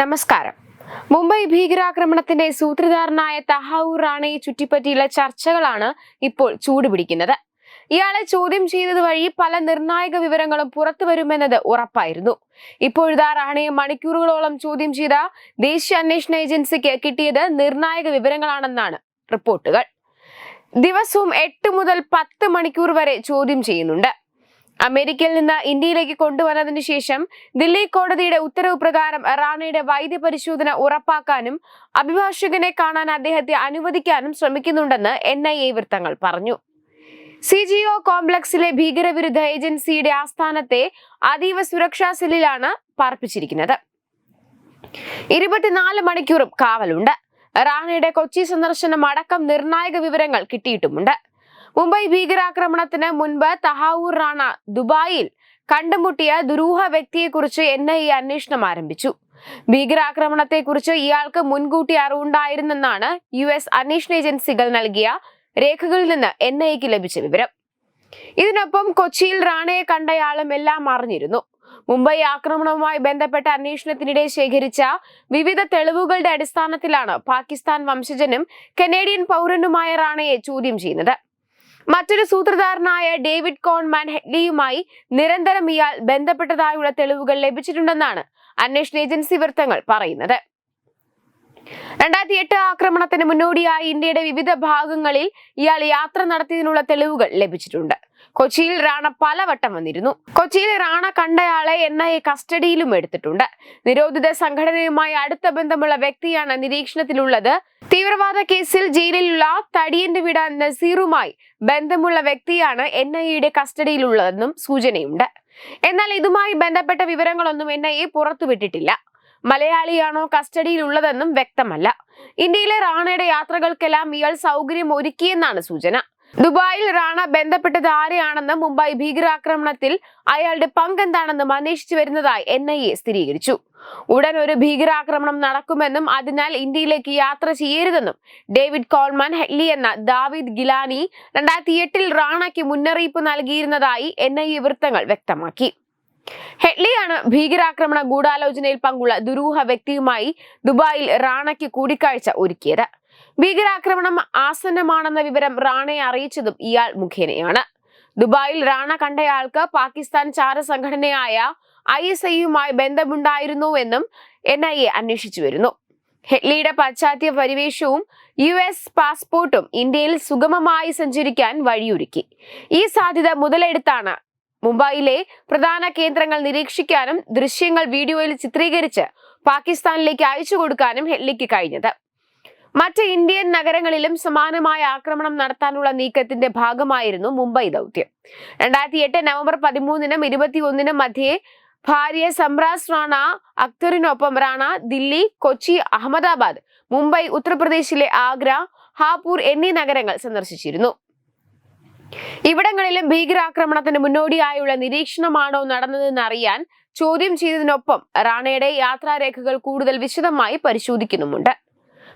നമസ്കാരം. മുംബൈ ഭീകരാക്രമണത്തിന്റെ സൂത്രധാരനായ തഹാവൂർ റാണയെ ചുറ്റിപ്പറ്റിയുള്ള ചർച്ചകളാണ് ഇപ്പോൾ ചൂടുപിടിക്കുന്നത്. ഇയാളെ ചോദ്യം ചെയ്തത് വഴി പല നിർണായക വിവരങ്ങളും പുറത്തു വരുമെന്നത് ഉറപ്പായിരുന്നു. ഇപ്പോഴിതാ റാണയെ മണിക്കൂറുകളോളം ചോദ്യം ചെയ്ത ദേശീയ അന്വേഷണ ഏജൻസിക്ക് കിട്ടിയത് നിർണായക വിവരങ്ങളാണെന്നാണ് റിപ്പോർട്ടുകൾ. ദിവസവും എട്ട് മുതൽ പത്ത് മണിക്കൂർ വരെ ചോദ്യം ചെയ്യുന്നുണ്ട്. അമേരിക്കയിൽ നിന്ന് ഇന്ത്യയിലേക്ക് കൊണ്ടുവന്നതിന് ശേഷം ദില്ലി കോടതിയുടെ ഉത്തരവ് പ്രകാരം റാണയുടെ വൈദ്യപരിശോധന ഉറപ്പാക്കാനും അഭിഭാഷകനെ കാണാൻ അദ്ദേഹത്തെ അനുവദിക്കാനും ശ്രമിക്കുന്നുണ്ടെന്ന് എൻ ഐ എ വൃത്തങ്ങൾ പറഞ്ഞു. സി ജി ഒ കോംപ്ലക്സിലെ ഭീകരവിരുദ്ധ ഏജൻസിയുടെ ആസ്ഥാനത്തെ അതീവ സുരക്ഷാ സെല്ലിലാണ് പാർപ്പിച്ചിരിക്കുന്നത്. ഇരുപത്തിനാല് മണിക്കൂറും കാവലുണ്ട്. റാണയുടെ കൊച്ചി സന്ദർശനം അടക്കം നിർണായക വിവരങ്ങൾ കിട്ടിയിട്ടുമുണ്ട്. മുംബൈ ഭീകരാക്രമണത്തിന് മുൻപ് തഹാവൂർ റാണ ദുബായിൽ കണ്ടുമുട്ടിയ ദുരൂഹ വ്യക്തിയെക്കുറിച്ച് എൻ ഐ എ അന്വേഷണം ആരംഭിച്ചു. ഭീകരാക്രമണത്തെക്കുറിച്ച് ഇയാൾക്ക് മുൻകൂട്ടി അറിവുണ്ടായിരുന്നെന്നാണ് യു എസ് അന്വേഷണ ഏജൻസികൾ നൽകിയ രേഖകളിൽ നിന്ന് എൻ ഐക്ക് ലഭിച്ച വിവരം. ഇതിനൊപ്പം കൊച്ചിയിൽ റാണയെ കണ്ടയാളും എല്ലാം അറിഞ്ഞിരുന്നു. മുംബൈ ആക്രമണവുമായി ബന്ധപ്പെട്ട അന്വേഷണത്തിനിടെ ശേഖരിച്ച വിവിധ തെളിവുകളുടെ അടിസ്ഥാനത്തിലാണ് പാകിസ്ഥാൻ വംശജനും കനേഡിയൻ പൗരനുമായ റാണയെ ചോദ്യം ചെയ്യുന്നത്. മറ്റൊരു സൂത്രധാരനായ ഡേവിഡ് കോൺമാൻ ഹെഡ്ലിയുമായി നിരന്തരം ഇയാൾ ബന്ധപ്പെട്ടതായുള്ള തെളിവുകൾ ലഭിച്ചിട്ടുണ്ടെന്നാണ് അന്വേഷണ ഏജൻസി വൃത്തങ്ങൾ പറയുന്നത്. രണ്ടായിരത്തി എട്ട് ആക്രമണത്തിന് മുന്നോടിയായി ഇന്ത്യയുടെ വിവിധ ഭാഗങ്ങളിൽ ഇയാൾ യാത്ര നടത്തിയതിനുള്ള തെളിവുകൾ ലഭിച്ചിട്ടുണ്ട്. കൊച്ചിയിൽ റാണ പലവട്ടം വന്നിരുന്നു. കൊച്ചിയിൽ റാണ കണ്ടയാളെ എൻ ഐ എ കസ്റ്റഡിയിലും എടുത്തിട്ടുണ്ട്. നിരോധിത സംഘടനയുമായി അടുത്ത ബന്ധമുള്ള വ്യക്തിയാണ് നിരീക്ഷണത്തിലുള്ളത് തീവ്രവാദ കേസിൽ ജയിലിലുള്ള തടിയന്റെ വീട് നസീറുമായി ബന്ധമുള്ള വ്യക്തിയാണ് എൻ ഐ എയുടെ കസ്റ്റഡിയിലുള്ളതെന്നും സൂചനയുണ്ട്. എന്നാൽ ഇതുമായി ബന്ധപ്പെട്ട വിവരങ്ങളൊന്നും എൻ ഐ എ പുറത്തുവിട്ടിട്ടില്ല. മലയാളിയാണോ കസ്റ്റഡിയിലുള്ളതെന്നും വ്യക്തമല്ല. ഇന്ത്യയിലെ റാണയുടെ യാത്രകൾക്കെല്ലാം ഇയാൾ സൗകര്യം ഒരുക്കിയെന്നാണ് സൂചന. ദുബായിൽ റാണ ബന്ധപ്പെട്ടത് ആരെയാണെന്നും മുംബൈ ഭീകരാക്രമണത്തിൽ അയാളുടെ പങ്കെന്താണെന്നും അന്വേഷിച്ചു വരുന്നതായി എൻ ഐ എ സ്ഥിരീകരിച്ചു. ഉടൻ ഒരു ഭീകരാക്രമണം നടക്കുമെന്നും അതിനാൽ ഇന്ത്യയിലേക്ക് യാത്ര ചെയ്യരുതെന്നും ഡേവിഡ് കോൾമാൻ ഹെഡ്ലി എന്ന ദാവിദ് ഗിലാനി രണ്ടായിരത്തി എട്ടിൽ റാണയ്ക്ക് മുന്നറിയിപ്പ് നൽകിയിരുന്നതായി എൻ ഐ എ വൃത്തങ്ങൾ വ്യക്തമാക്കി. ഹെഡ്ലിയാണ് ഭീകരാക്രമണ ഗൂഢാലോചനയിൽ പങ്കുള്ള ദുരൂഹ വ്യക്തിയുമായി ദുബായിൽ റാണയ്ക്ക് കൂടിക്കാഴ്ച ഒരുക്കിയത്. ഭീകരാക്രമണം ആസന്നമാണെന്ന വിവരം റാണയെ അറിയിച്ചതും ഇയാൾ മുഖേനയാണ്. ദുബായിൽ റാണ കണ്ടയാൾക്ക് പാകിസ്ഥാൻ ചാര സംഘടനയായ ഐ എസ് ഐയുമായി ബന്ധമുണ്ടായിരുന്നുവെന്നും എൻ ഐ എ അന്വേഷിച്ചു വരുന്നു. ഹെഡ്ലിയുടെ പാശ്ചാത്യ പരിവേഷവും യു എസ് പാസ്പോർട്ടും ഇന്ത്യയിൽ സുഗമമായി സഞ്ചരിക്കാൻ വഴിയൊരുക്കി. ഈ സാധ്യത മുതലെടുത്താണ് മുംബൈയിലെ പ്രധാന കേന്ദ്രങ്ങൾ നിരീക്ഷിക്കാനും ദൃശ്യങ്ങൾ വീഡിയോയിൽ ചിത്രീകരിച്ച് പാകിസ്ഥാനിലേക്ക് അയച്ചു കൊടുക്കാനും ഹെഡ്ലിക്ക് കഴിഞ്ഞത്. മറ്റ് ഇന്ത്യൻ നഗരങ്ങളിലും സമാനമായ ആക്രമണം നടത്താനുള്ള നീക്കത്തിന്റെ ഭാഗമായിരുന്നു മുംബൈ ദൗത്യം. രണ്ടായിരത്തി എട്ട് നവംബർ പതിമൂന്നിനും ഇരുപത്തിയൊന്നിനും മധ്യേ ഭാര്യ സംറാസ് റാണ അക്തറിനൊപ്പം റാണ ദില്ലി കൊച്ചി അഹമ്മദാബാദ് മുംബൈ ഉത്തർപ്രദേശിലെ ആഗ്ര ഹാപൂർ എന്നീ നഗരങ്ങൾ സന്ദർശിച്ചിരുന്നു. ഇവിടങ്ങളിലും ഭീകരാക്രമണത്തിന് മുന്നോടിയായുള്ള നിരീക്ഷണമാണോ നടന്നതെന്ന് അറിയാൻ ചോദ്യം ചെയ്തതിനൊപ്പം റാണയുടെ യാത്രാരേഖകൾ കൂടുതൽ വിശദമായി പരിശോധിക്കുന്നുമുണ്ട്.